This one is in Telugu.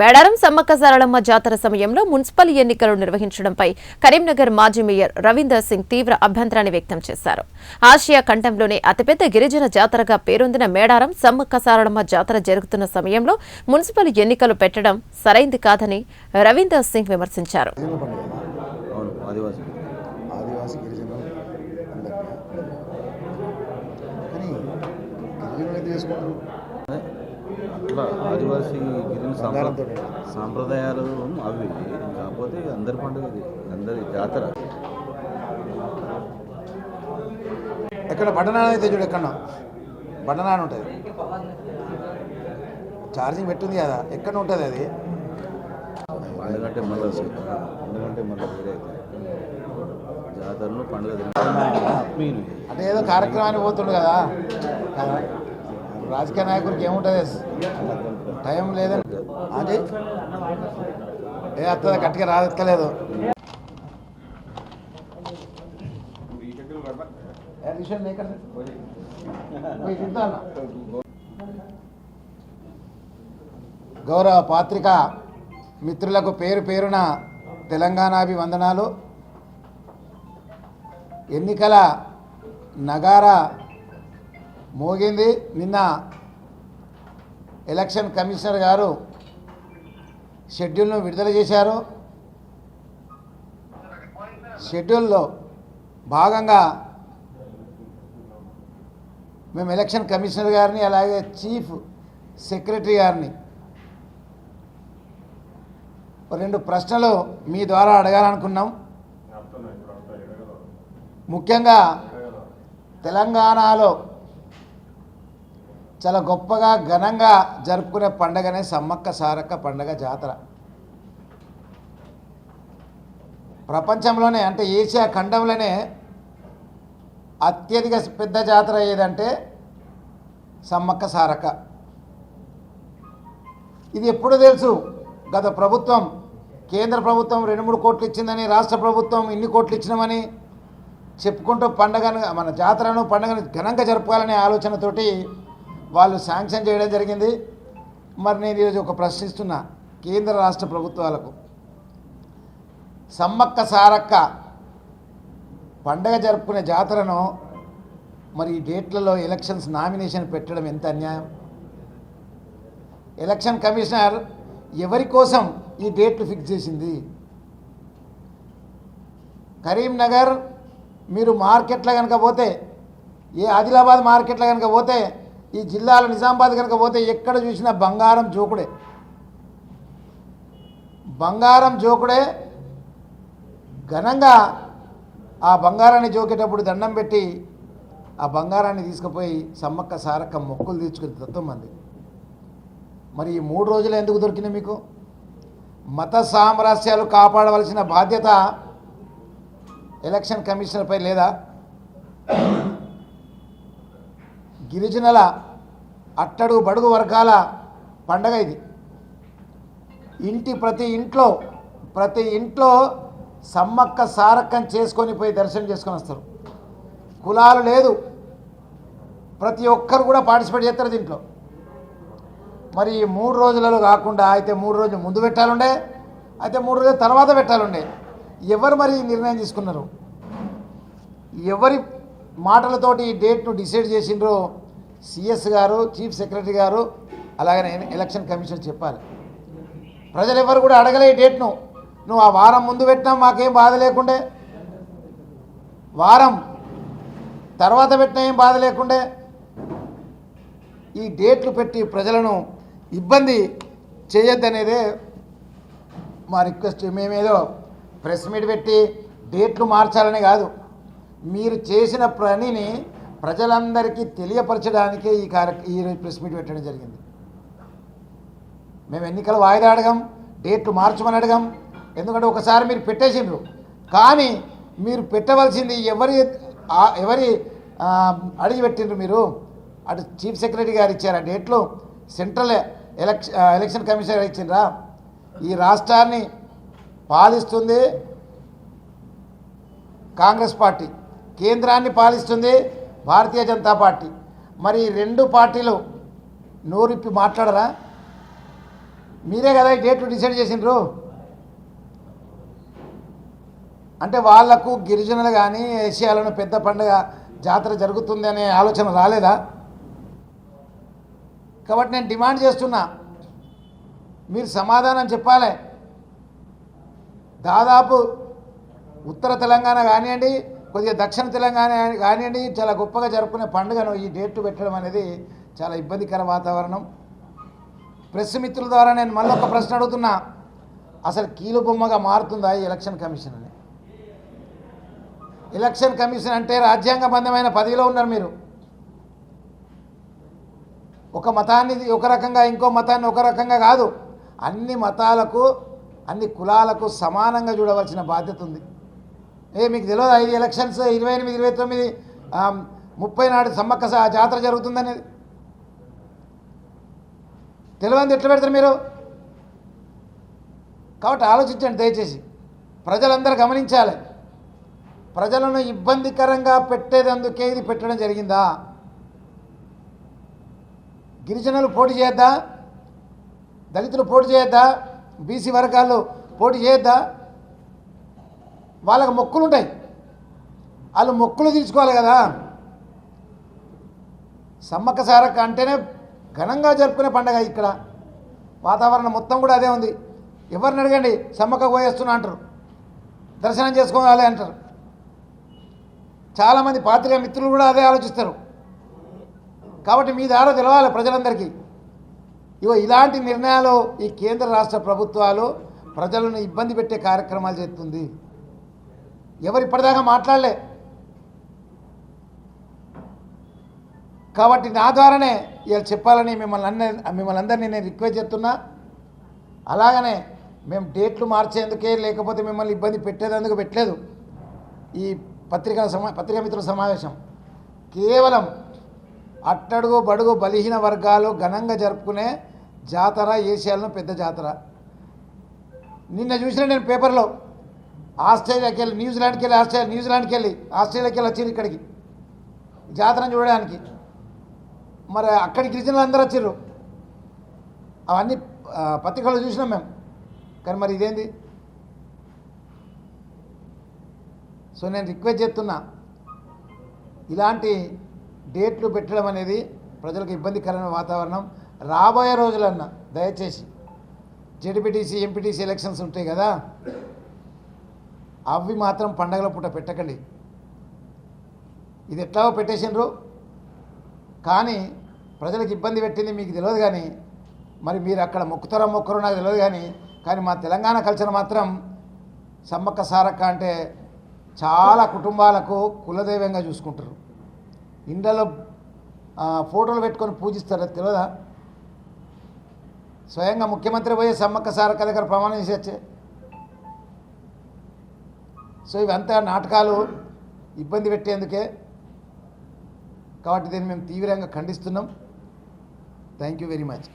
మేడారం సమ్మక్క సారళమ్మ జాతర సమయంలో మున్సిపల్ ఎన్నికలు నిర్వహించడంపై కరీంనగర్ మాజీ మేయర్ రవీందర్ సింగ్ తీవ్ర అభ్యంతరాన్ని వ్యక్తం చేశారు. ఆసియా ఖండంలోనే అతిపెద్ద గిరిజన జాతరగా పేరొందిన మేడారం సమ్మక్క సారళమ్మ జాతర జరుగుతున్న సమయంలో మున్సిపల్ ఎన్నికలు పెట్టడం సరైంది కాదని రవీందర్ సింగ్ విమర్శించారు. తీసుకుంటారు అట్లా ఆదివాసి గిరిజన సాంప్రదాయాలు అవి. కాకపోతే అందరి పండుగ అందరి జాతర. ఎక్కడ? బటనాన అయితే చూడు ఎక్కడ బటనాన ఉంటుంది ఛార్జింగ్ పెట్టింది కదా ఎక్కడ ఉంటుంది అది. అంటే మళ్ళీ పండుగ అంటే మళ్ళీ. జాతరలో పండుగ ఏదో కార్యక్రమానికి పోతుండు కదా. రాజకీయ నాయకుడికి ఏముంటుంది? టైం లేదండి అది ఏ అత్తది గట్టిగా రాదెక్కలేదు గౌరవ పాత్రిక మిత్రులకు పేరు పేరున తెలంగాణాభివందనాలు. ఎన్నికల నగారా మోగింది. నిన్న ఎలక్షన్ కమిషనర్ గారు షెడ్యూల్ను విడుదల చేశారు. షెడ్యూల్లో భాగంగా మేము ఎలక్షన్ కమిషనర్ గారిని అలాగే చీఫ్ సెక్రటరీ గారిని రెండు ప్రశ్నలు మీ ద్వారా అడగాలనుకున్నాం. ముఖ్యంగా తెలంగాణలో చాలా గొప్పగా ఘనంగా జరుపుకునే పండగనే సమ్మక్క సారక్క పండగ జాతర. ప్రపంచంలోనే అంటే ఏషియా ఖండంలోనే అత్యధిక పెద్ద జాతర ఏదంటే సమ్మక్క సారక్క. ఇది ఎప్పుడు తెలుసు? గత ప్రభుత్వం కేంద్ర ప్రభుత్వం రెండు మూడు కోట్లు ఇచ్చిందని రాష్ట్ర ప్రభుత్వం ఇన్ని కోట్లు ఇచ్చినామని చెప్పుకుంటూ పండగను మన జాతరను పండగను ఘనంగా జరుపుకోవాలనే ఆలోచనతోటి వాళ్ళు శాంక్షన్ చేయడం జరిగింది. మరి నేను ఈరోజు ఒక ప్రశ్నిస్తున్నా కేంద్ర రాష్ట్ర ప్రభుత్వాలకు. సమ్మక్క సారక్క పండగ జరుపుకునే జాతరను మరి ఈ డేట్లలో ఎలక్షన్స్ నామినేషన్ పెట్టడం ఎంత అన్యాయం? ఎలక్షన్ కమిషనర్ ఎవరి కోసం ఈ డేట్లు ఫిక్స్ చేసింది? కరీంనగర్ మీరు మార్కెట్లో కనుక పోతే ఏ ఆదిలాబాద్ మార్కెట్లో కనుక పోతే ఈ జిల్లాలో నిజామాబాద్ కనుక పోతే ఎక్కడ చూసినా బంగారం జోకుడే. బంగారం జోకుడే. ఘనంగా ఆ బంగారాన్ని జోకేటప్పుడు దండం పెట్టి ఆ బంగారాన్ని తీసుకుపోయి సమ్మక్క సారక్క మొక్కులు తీర్చుకుని తత్వం మంది. మరి ఈ మూడు రోజులు ఎందుకు దొరికినాయి మీకు? మత సామరస్యాలు కాపాడవలసిన బాధ్యత ఎలక్షన్ కమిషనర్పై లేదా? గిరిజనుల అట్టడుగు బడుగు వర్గాల పండగ ఇది. ఇంటి ప్రతి ఇంట్లో ప్రతి ఇంట్లో సమ్మక్క సారక్కం చేసుకొని పోయి దర్శనం చేసుకొని వస్తారు. కులాలు లేదు. ప్రతి ఒక్కరు కూడా పార్టిసిపేట్ చేస్తారు దీంట్లో. మరి ఈ మూడు రోజులలో కాకుండా అయితే మూడు రోజులు ముందు పెట్టాలుండే అయితే మూడు రోజుల తర్వాత పెట్టాలుండే. ఎవరు మరి నిర్ణయం తీసుకున్నారు? ఎవరి మాటలతోటి ఈ డేట్ను decide చేసిండ్రో CS garu chief secretary garu అలాగనే ఎలక్షన్ కమిషన్ చెప్పాలి. ప్రజలు ఎవరు కూడా అడగలే డేట్ డేట్ను. నువ్వు ఆ వారం ముందు పెట్టినా మాకేం బాధ లేకుండే. వారం తర్వాత పెట్టినా ఏం బాధ లేకుండే. ఈ డేట్లు పెట్టి ప్రజలను ఇబ్బంది చేయొద్దనేదే మా రిక్వెస్ట్. మేమేదో ప్రెస్ మీట్ పెట్టి డేట్లు మార్చాలని కాదు. మీరు చేసిన పనిని ప్రజలందరికీ తెలియపరచడానికే ఈ కార్య ఈ ప్రెస్ మీట్ పెట్టడం జరిగింది. మేము ఎన్నికలు వాయిదా అడగం డేట్లు మార్చమని అడగం. ఎందుకంటే ఒకసారి మీరు పెట్టేసిండ్రు. కానీ మీరు పెట్టవలసింది ఎవరి ఎవరి అడిగిపెట్టిండ్రు అడిగి పెట్టిండ్రు మీరు? అటు చీఫ్ సెక్రటరీ గారు ఇచ్చారా డేట్లు. సెంట్రల్ ఎలక్షన్ ఎలక్షన్ కమిషనర్ ఇచ్చిండ్రా. ఈ రాష్ట్రాన్ని పాలిస్తుంది కాంగ్రెస్ పార్టీ. కేంద్రాన్ని పాలిస్తుంది భారతీయ జనతా పార్టీ. మరి రెండు పార్టీలు నోరిప్పి మాట్లాడరా? మీరే కదా ఈ డేట్లు డిసైడ్ చేసిండ్రు. అంటే వాళ్ళకు గిరిజనులు కానీ ఏషియాలను పెద్ద పండుగ జాతర జరుగుతుంది అనే ఆలోచన రాలేదా? కాబట్టి నేను డిమాండ్ చేస్తున్నా మీరు సమాధానం చెప్పాలి. దాదాపు ఉత్తర తెలంగాణ కానివ్వండి కొద్దిగా దక్షిణ తెలంగాణ కానివ్వండి చాలా గొప్పగా జరుపుకునే పండుగను ఈ డేట్ పెట్టడం అనేది చాలా ఇబ్బందికర వాతావరణం. ప్రెస్ మిత్రుల ద్వారా నేను మళ్ళీ ఒక ప్రశ్న అడుగుతున్నా. అసలు కీలు బొమ్మగా మారుతుందా ఈ ఎలక్షన్ కమిషన్ అని ఎలక్షన్ కమిషన్ అంటే రాజ్యాంగబద్ధమైన పదవిలో ఉన్నారు మీరు. ఒక మతాన్ని ఒక రకంగా ఇంకో మతాన్ని ఒక రకంగా కాదు అన్ని మతాలకు అన్ని కులాలకు సమానంగా చూడవలసిన బాధ్యత ఉంది. ఏ మీకు తెలియదు ఐదు ఎలక్షన్స్ ఇరవై ఎనిమిది ఇరవై తొమ్మిది ముప్పై నాడు సమ్మక్క జాతర జరుగుతుందనేది. తెలియదు ఎట్లా పెడతారు మీరు? కాబట్టి ఆలోచించండి దయచేసి. ప్రజలందరూ గమనించాలి. ప్రజలను ఇబ్బందికరంగా పెట్టేదందుకే ఇది పెట్టడం జరిగిందా? గిరిజనులు పోటీ చేయొద్దా? దళితులు పోటీ చేయొద్దా? బీసీ వర్గాలు పోటీ చేయొద్దా? వాళ్ళకి మొక్కులు ఉంటాయి వాళ్ళు మొక్కులు తీర్చుకోవాలి కదా. సమ్మక్క సారక్క అంటేనే ఘనంగా జరుపుకునే పండగ ఇక్కడ. వాతావరణం మొత్తం కూడా అదే ఉంది. ఎవరిని అడగండి? సమ్మక్క పోయేస్తున్నా అంటారు. దర్శనం చేసుకోవాలి అంటారు. చాలామంది పాత్రిక మిత్రులు కూడా అదే ఆలోచిస్తారు. కాబట్టి మీ ద్వారా తెలవాలి ప్రజలందరికీ. ఇగో ఇలాంటి నిర్ణయాలు ఈ కేంద్ర రాష్ట్ర ప్రభుత్వాలు ప్రజలను ఇబ్బంది పెట్టే కార్యక్రమాలు చేస్తుంది. ఎవరు ఇప్పటిదాకా మాట్లాడలే. కాబట్టి నా ద్వారానే ఇలా చెప్పాలని మిమ్మల్ని అన్న మిమ్మల్ని అందరినీ నేను రిక్వెస్ట్ చేస్తున్నా. అలాగనే మేము డేట్లు మార్చేందుకే లేకపోతే మిమ్మల్ని ఇబ్బంది పెట్టేదందుకు పెట్టలేదు. ఈ పత్రికల సమా పత్రికా మిత్రుల సమావేశం. కేవలం అట్టడుగు బడుగు బలహీన వర్గాలు ఘనంగా జరుపుకునే జాతర ఏషియాలను పెద్ద జాతర. నిన్న చూసిన నేను పేపర్లో ఆస్ట్రేలియాకి వెళ్ళి న్యూజిలాండ్కి వెళ్ళి ఆస్ట్రేలియా న్యూజిలాండ్కి వెళ్ళి ఆస్ట్రేలియాకి వెళ్ళి వచ్చింది ఇక్కడికి. జాతరను చూడడానికి. మరి అక్కడి గిరిజనులు అందరూ వచ్చారు. అవన్నీ పత్రికలు చూసినాం మేము. కానీ మరి ఇదేంది? సో నేను రిక్వెస్ట్ చేస్తున్నా ఇలాంటి డేట్లు పెట్టడం అనేది ప్రజలకు ఇబ్బందికరమైన వాతావరణం. రాబోయే రోజులన్నా దయచేసి జెడ్పీటీసీ ఎంపీటీసీ ఎలక్షన్స్ ఉంటాయి కదా అవి మాత్రం పండగల పూట పెట్టకండి. ఇది ఎట్లాగో పెట్టేసిండ్రు. కానీ ప్రజలకు ఇబ్బంది పెట్టింది మీకు తెలియదు కానీ మరి మీరు అక్కడ మొక్కుతారో మొక్కరో నాకు తెలియదు కానీ కానీ మా తెలంగాణ కల్చర్ మాత్రం సమ్మక్క సారక్క అంటే చాలా కుటుంబాలకు కులదైవంగా చూసుకుంటారు. ఇండ్లలో ఫోటోలు పెట్టుకొని పూజిస్తారు అది తెలియదా? స్వయంగా ముఖ్యమంత్రి పోయి సమ్మక్క సారక్క దగ్గర ప్రమాణం చేసి వచ్చే సో ఇవంతా నాటకాలు ఇబ్బంది పెట్టేందుకే. కాబట్టి దీన్ని మేము తీవ్రంగా ఖండిస్తున్నాం. Thank you very much